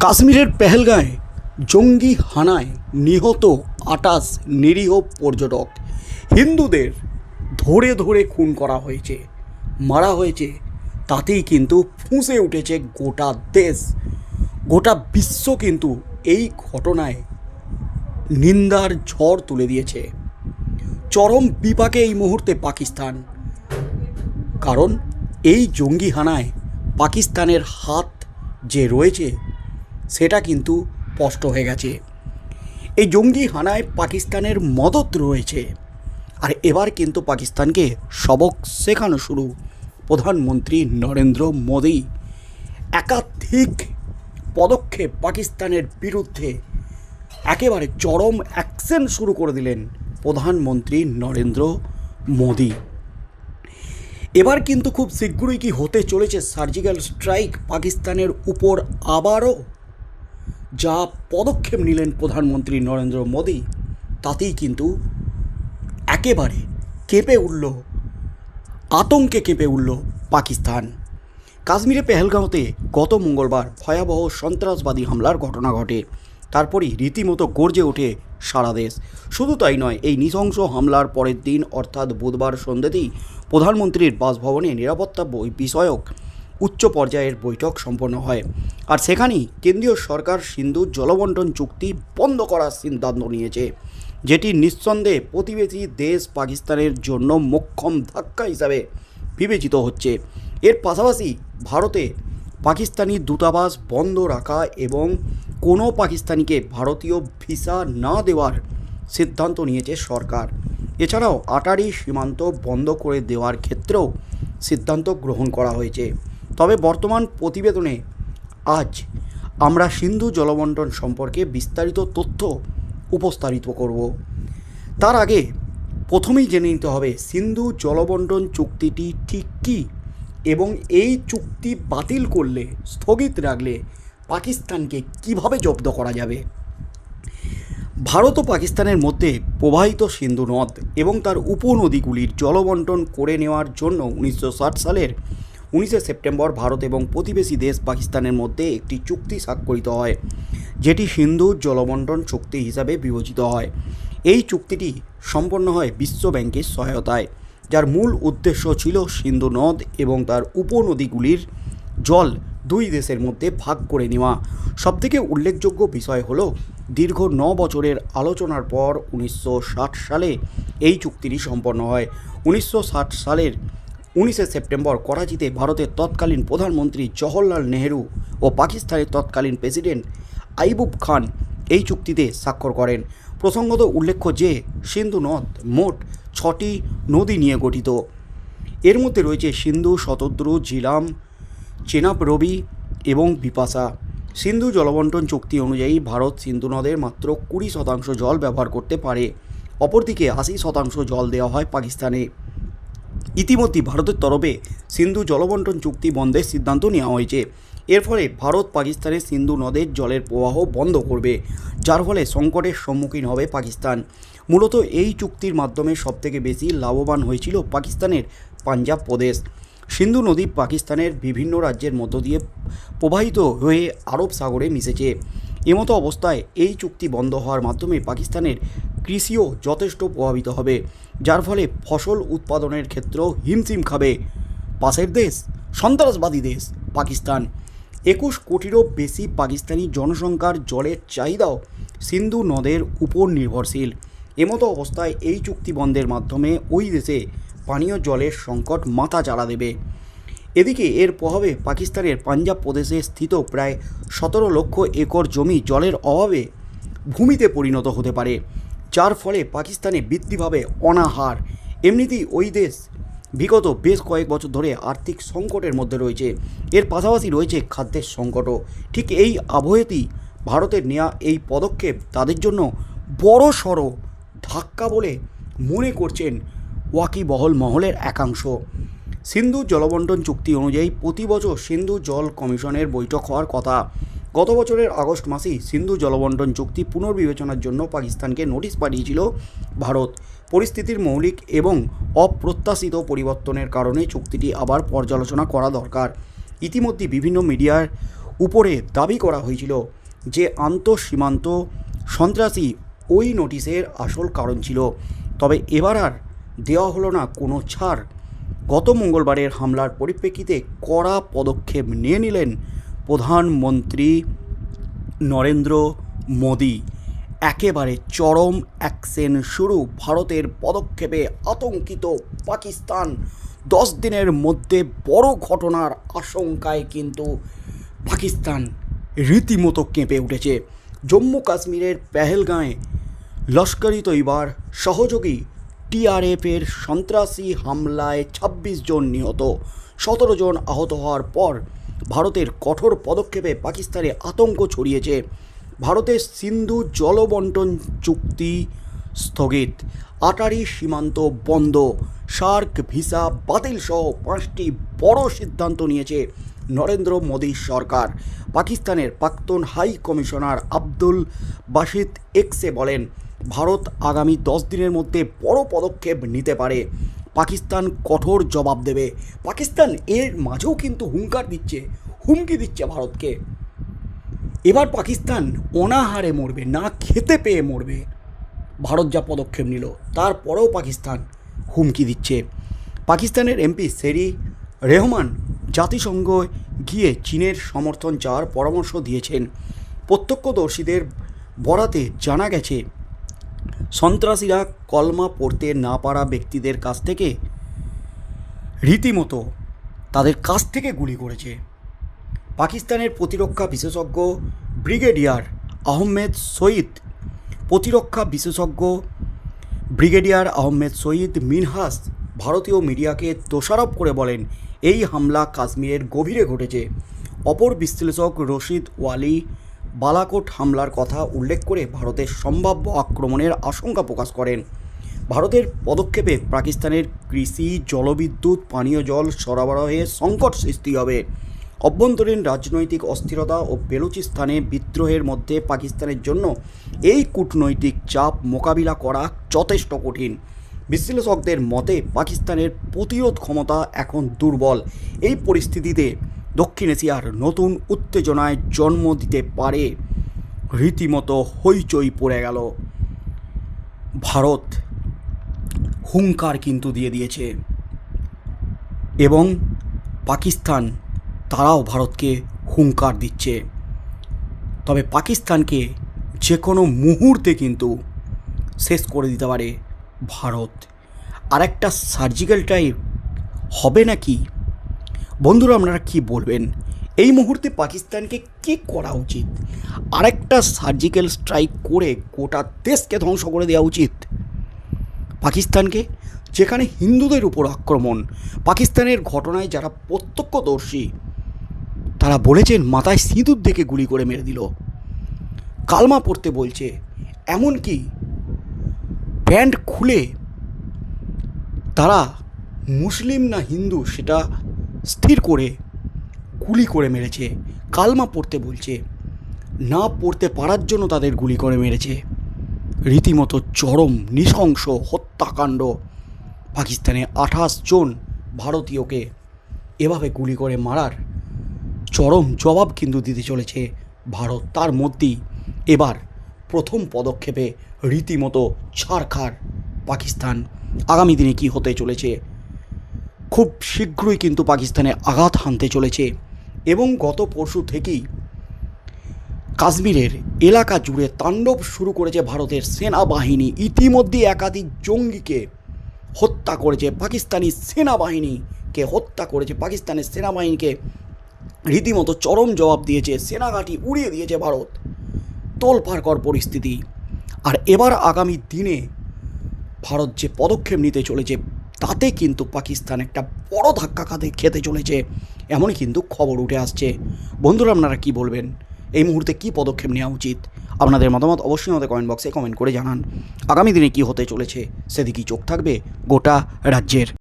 কাশ্মীরের পেহেলগাঁয়ে জঙ্গি হানায় নিহত আটাশ নিরীহ পর্যটক। হিন্দুদের ধরে ধরে খুন করা হয়েছে। মারা হয়েছে, তাতেই কিন্তু ফুঁসে উঠেছে গোটা দেশ। গোটা বিশ্ব কিন্তু এই ঘটনায় নিন্দার ঝড় তুলে দিয়েছে। চরম বিপাকে এই মুহূর্তে পাকিস্তান। কারণ এই জঙ্গি হানায় পাকিস্তানের হাত যে রয়েছে সেটা কিন্তু স্পষ্ট হয়ে গেছে। এই জঙ্গি হানায় পাকিস্তানের মদত রয়েছে। আর এবার কিন্তু পাকিস্তানকে সবক শেখানো শুরু। প্রধানমন্ত্রী নরেন্দ্র মোদী একাধিক পদক্ষেপ পাকিস্তানের বিরুদ্ধে একেবারে চরম অ্যাকশন শুরু করে দিলেন প্রধানমন্ত্রী নরেন্দ্র মোদী। এবার কিন্তু খুব শীঘ্রই কি হতে চলেছে সার্জিক্যাল স্ট্রাইক পাকিস্তানের উপর আবারও? যা পদক্ষেপ নিলেন প্রধানমন্ত্রী নরেন্দ্র মোদী, তাতেই কিন্তু একেবারে কেঁপে উঠল, আতঙ্কে কেঁপে উঠল পাকিস্তান। কাশ্মীরে পেহেলগাঁওতে গত মঙ্গলবার ভয়াবহ সন্ত্রাসবাদী হামলার ঘটনা ঘটে। তারপরই রীতিমতো গর্জে ওঠে সারা দেশ। শুধু তাই নয়, এই নৃশংস হামলার পরের দিন, অর্থাৎ বুধবার সন্ধ্যেতেই প্রধানমন্ত্রীর বাসভবনে নিরাপত্তা বিষয়ক উচ্চ পর্যায়ের বৈঠক সম্পন্ন হয়। আর সেখানেই কেন্দ্রীয় সরকার সিন্ধু জলবন্টন চুক্তি বন্ধ করার সিদ্ধান্ত নিয়েছে, যেটি নিঃসন্দেহে প্রতিবেশী দেশ পাকিস্তানের জন্য মোক্ষম ধাক্কা হিসাবে বিবেচিত হচ্ছে। এর পাশাপাশি ভারতে পাকিস্তানি দূতাবাস বন্ধ রাখা এবং কোনো পাকিস্তানিকে ভারতীয় ভিসা না দেওয়ার সিদ্ধান্ত নিয়েছে সরকার। এছাড়াও আটারি সীমান্ত বন্ধ করে দেওয়ার ক্ষেত্রেও সিদ্ধান্ত গ্রহণ করা হয়েছে। তবে বর্তমান প্রতিবেদনে আজ আমরা সিন্ধু জলবন্টন সম্পর্কে বিস্তারিত তথ্য উপস্থাপিত করব। তার আগে প্রথমেই জেনে নিতে হবে সিন্ধু জলবন্টন চুক্তিটি ঠিক কী এবং এই চুক্তি বাতিল করলে, স্থগিত রাখলে পাকিস্তানকে কীভাবে জব্দ করা যাবে? ভারত ও পাকিস্তানের মধ্যে প্রবাহিত সিন্ধু নদ এবং তার উপনদীগুলির জলবন্টন করে নেওয়ার জন্য উনিশশো ষাট সালের উনিশে সেপ্টেম্বর ভারত এবং প্রতিবেশী দেশ পাকিস্তানের মধ্যে একটি চুক্তি স্বাক্ষরিত হয়, যেটি সিন্ধু জলবন্টন চুক্তি হিসাবে বিবেচিত হয়। এই চুক্তিটি সম্পন্ন হয় বিশ্ব ব্যাংকের সহায়তায়, যার মূল উদ্দেশ্য ছিল সিন্ধু নদ এবং তার উপনদীগুলির জল দুই দেশের মধ্যে ভাগ করে নেওয়া। সবথেকে উল্লেখযোগ্য বিষয় হল, দীর্ঘ ন বছরের আলোচনার পর উনিশশো ষাট সালে এই চুক্তিটি সম্পন্ন হয়। উনিশশো ষাট সালের উনিশে সেপ্টেম্বর করাচিতে ভারতের তৎকালীন প্রধানমন্ত্রী জওহরলাল নেহেরু ও পাকিস্তানের তৎকালীন প্রেসিডেন্ট আইবুব খান এই চুক্তিতে স্বাক্ষর করেন। প্রসঙ্গত উল্লেখ্য যে, সিন্ধু নদ মোট ছটি নদী নিয়ে গঠিত। এর মধ্যে রয়েছে সিন্ধু, শতদ্রু, ঝিলাম চেনাব রবি এবং বিপাশা। সিন্ধু জলবন্টন চুক্তি অনুযায়ী ভারত সিন্ধু নদের মাত্র কুড়ি শতাংশ জল ব্যবহার করতে পারে। অপরদিকে আশি শতাংশ জল দেওয়া হয় পাকিস্তানে। ইতিমধ্যে ভারতের তরফে সিন্ধু জলবন্টন চুক্তি বন্ধের সিদ্ধান্ত নেওয়া হয়েছে। এর ফলে ভারত পাকিস্তানের সিন্ধু নদের জলের প্রবাহ বন্ধ করবে, যার ফলে সংকটের সম্মুখীন হবে পাকিস্তান। মূলত এই চুক্তির মাধ্যমে সবথেকে বেশি লাভবান হয়েছিল পাকিস্তানের পাঞ্জাব প্রদেশ। সিন্ধু নদী পাকিস্তানের বিভিন্ন রাজ্যের মধ্য দিয়ে প্রবাহিত হয়ে আরব সাগরে মিশেছে। এমতো অবস্থায় এই চুক্তি বন্ধ হওয়ার মাধ্যমে পাকিস্তানের কৃষিও যথেষ্ট প্রভাবিত হবে, যার ফলে ফসল উৎপাদনের ক্ষেত্রেও হিমশিম খাবে। পাশের দেশ, সন্ত্রাসবাদী দেশ, পাকিস্তান। একুশ কোটিরও বেশি পাকিস্তানি জনসংখ্যার জলের চাহিদাও সিন্ধু নদের উপর নির্ভরশীল। এমতো অবস্থায় এই চুক্তি বন্ধের মাধ্যমে ওই দেশে পানীয় জলের সংকট মাথা চাড়া দেবে। এদিকে এর প্রভাবে পাকিস্তানের পাঞ্জাব প্রদেশে স্থিত প্রায় সতেরো লক্ষ একর জমি জলের অভাবে ভূমিতে পরিণত হতে পারে, যার ফলে পাকিস্তানে বৃদ্ধিভাবে অনাহার। এমনিতেই ওই দেশ বিগত বেশ কয়েক বছর ধরে আর্থিক সংকটের মধ্যে রয়েছে। এর পাশাপাশি রয়েছে খাদ্যের সংকটও। ঠিক এই আবহেতেই ভারতের নেওয়া এই পদক্ষেপ তাদের জন্য বড় সড়ো ধাক্কা বলে মনে করছেন ওয়াকিবহল মহলের একাংশ। সিন্ধু জলবন্টন চুক্তি অনুযায়ী প্রতি বছর সিন্ধু জল কমিশনের বৈঠক হওয়ার কথা। গত বছরের আগস্ট মাসেই সিন্ধু জলবন্টন চুক্তি পুনর্বিবেচনার জন্য পাকিস্তানকে নোটিশ পাঠিয়েছিল ভারত। পরিস্থিতির মৌলিক এবং অপ্রত্যাশিত পরিবর্তনের কারণে চুক্তিটি আবার পর্যালোচনা করা দরকার। ইতিমধ্যে বিভিন্ন মিডিয়ার উপরে দাবি করা হয়েছিল যে আন্তঃসীমান্ত সন্ত্রাসী ওই নোটিশের আসল কারণ ছিল। তবে এবার আর দেওয়া হলো না কোনো ছাড়। গত মঙ্গলবারের হামলার পরিপ্রেক্ষিতে কড়া পদক্ষেপ নিয়ে নিলেন প্রধানমন্ত্রী নরেন্দ্র মোদি। একেবারে চরম অ্যাকশন শুরু ভারতের পদক্ষেপে আতঙ্কিত পাকিস্তান। দশ দিনের মধ্যে বড় ঘটনার আশঙ্কায় কিন্তু পাকিস্তান রীতিমতো কেঁপে উঠেছে। জম্মু কাশ্মীরের পেহেলগাঁয়ে লস্করি তৈবার সহযোগী টিআরএফের সন্ত্রাসী হামলায় ২৬ জন নিহত, সতেরো জন আহত হওয়ার পর ভারতের কঠোর পদক্ষেপে পাকিস্তানে আতঙ্ক ছড়িয়েছে। ভারতের সিন্ধু জলবন্টন চুক্তি স্থগিত। আটারি সীমান্ত বন্ধ। সার্ক ভিসা বাতিল সহ পাঁচটি বড় সিদ্ধান্ত নিয়েছে নরেন্দ্র মোদী সরকার। পাকিস্তানের প্রাক্তন হাই কমিশনার আব্দুল বাসিদ এক্সে বলেন ভারত আগামী দশ দিনের মধ্যে বড় পদক্ষেপ নিতে পারে। পাকিস্তান কঠোর জবাব দেবে। পাকিস্তান এর মাঝেও কিন্তু হুঙ্কার দিচ্ছে, হুমকি দিচ্ছে ভারতকে। এবার পাকিস্তান অনাহারে মরবে, না খেতে পেয়ে মরবে। ভারত যা পদক্ষেপ নিল, তারপরেও পাকিস্তান হুমকি দিচ্ছে। পাকিস্তানের এমপি সেরি রেহমান জাতিসংঘ গিয়ে চীনের সমর্থন চাওয়ার পরামর্শ দিয়েছেন। প্রত্যক্ষদর্শীদের বরাতে জানা গেছে সন্ত্রাসীরা কলমা পড়তে না পারা ব্যক্তিদের কাছ থেকে রীতিমতো তাদের কাছ থেকে গুলি করেছে। পাকিস্তানের প্রতিরক্ষা বিশেষজ্ঞ ব্রিগেডিয়ার আহমেদ সঈদ প্রতিরক্ষা বিশেষজ্ঞ ব্রিগেডিয়ার আহমেদ সঈদ মিনহাস ভারতীয় মিডিয়াকে দোষারোপ করে বলেন, এই হামলা কাশ্মীরের গভীরে ঘটেছে। অপর বিশ্লেষক রশিদ ওয়ালি বালাকোট হামলার কথা উল্লেখ করে ভারতের সম্ভাব্য আক্রমণের আশঙ্কা প্রকাশ করেন। ভারতের পদক্ষেপে পাকিস্তানের কৃষি, জলবিদ্যুৎ, পানীয় জল সরবরাহে সংকট সৃষ্টি হবে। অভ্যন্তরীণ রাজনৈতিক অস্থিরতা ও বেলুচিস্তানে বিদ্রোহের মধ্যে পাকিস্তানের জন্য এই কূটনৈতিক চাপ মোকাবিলা করা যথেষ্ট কঠিন। বিশ্লেষকদের মতে, পাকিস্তানের প্রতিরোধ ক্ষমতা এখন দুর্বল। এই পরিস্থিতিতে দক্ষিণ এশিয়ার নতুন উত্তেজনায় জন্ম দিতে পারে। রীতিমতো হইচই পড়ে গেল। ভারত হুঙ্কার কিন্তু দিয়ে দিয়েছে। এবং পাকিস্তান, তারাও ভারতকে হুঙ্কার দিচ্ছে। তবে পাকিস্তানকে যে কোনো মুহূর্তে কিন্তু শেষ করে দিতে পারে ভারত। আরেকটা সার্জিক্যাল টাইপ হবে নাকি? বন্ধুরা, আপনারা কি বলবেন? এই মুহূর্তে পাকিস্তানকে কি করা উচিত? আরেকটা সার্জিক্যাল স্ট্রাইক করে গোটা দেশকে ধ্বংস করে দেওয়া উচিত। পাকিস্তানকে, যেখানে হিন্দুদের উপর আক্রমণ, পাকিস্তানের ঘটনায় যারা প্রত্যক্ষদর্শী, তারা বলেছেন, মাথায় সিঁদুর দেখে গুলি করে মেরে দিল। কালমা পড়তে বলছে, এমনকি প্যান্ট খুলে তারা মুসলিম না হিন্দু, সেটা স্থির করে, গুলি করে মেরেছে, কালমা পড়তে বলছে। না পড়তে পারার জন্য তাদের গুলি করে মেরেছে। রীতিমতো চরম, নৃশংস হত্যাকাণ্ড। পাকিস্তানে আঠাশ জন ভারতীয়কে এভাবে গুলি করে মারার চরম জবাব কিন্তু দিতে চলেছে ভারত। তার মধ্যেই এবার প্রথম পদক্ষেপে রীতিমতো ছাড়খার পাকিস্তান। আগামী দিনে কি হতে চলেছে খুব শীঘ্রই কিন্তু পাকিস্তানে আঘাত হানতে চলেছে। এবং গত পরশু থেকেই কাশ্মীরের এলাকা জুড়ে তাণ্ডব শুরু করেছে ভারতের সেনাবাহিনী। ইতিমধ্যে একাধিক জঙ্গিকে হত্যা করেছে পাকিস্তানি সেনাবাহিনীকে হত্যা করেছে। পাকিস্তানের সেনাবাহিনীকে রীতিমতো চরম জবাব দিয়েছে। সেনাঘাঁটি উড়িয়ে দিয়েছে ভারত। তোলপাড়কর পরিস্থিতি। আর এবার আগামী দিনে ভারত যে পদক্ষেপ নিতে চলেছে তাতে কিন্তু পাকিস্তান একটা বড় ধাক্কা খাতে, খেতে চলেছে। এমনই কিন্তু খবর উঠে আসছে। বন্ধুরা, আপনারা কি বলবেন? এই মুহূর্তে কি পদক্ষেপ নেওয়া উচিত? আপনাদের মতামত অবশ্যই আমাদের কমেন্ট বক্সে কমেন্ট করে জানান। আগামী দিনে কি হতে চলেছে? সেদিকেই চোখ থাকবে গোটা রাজ্যের।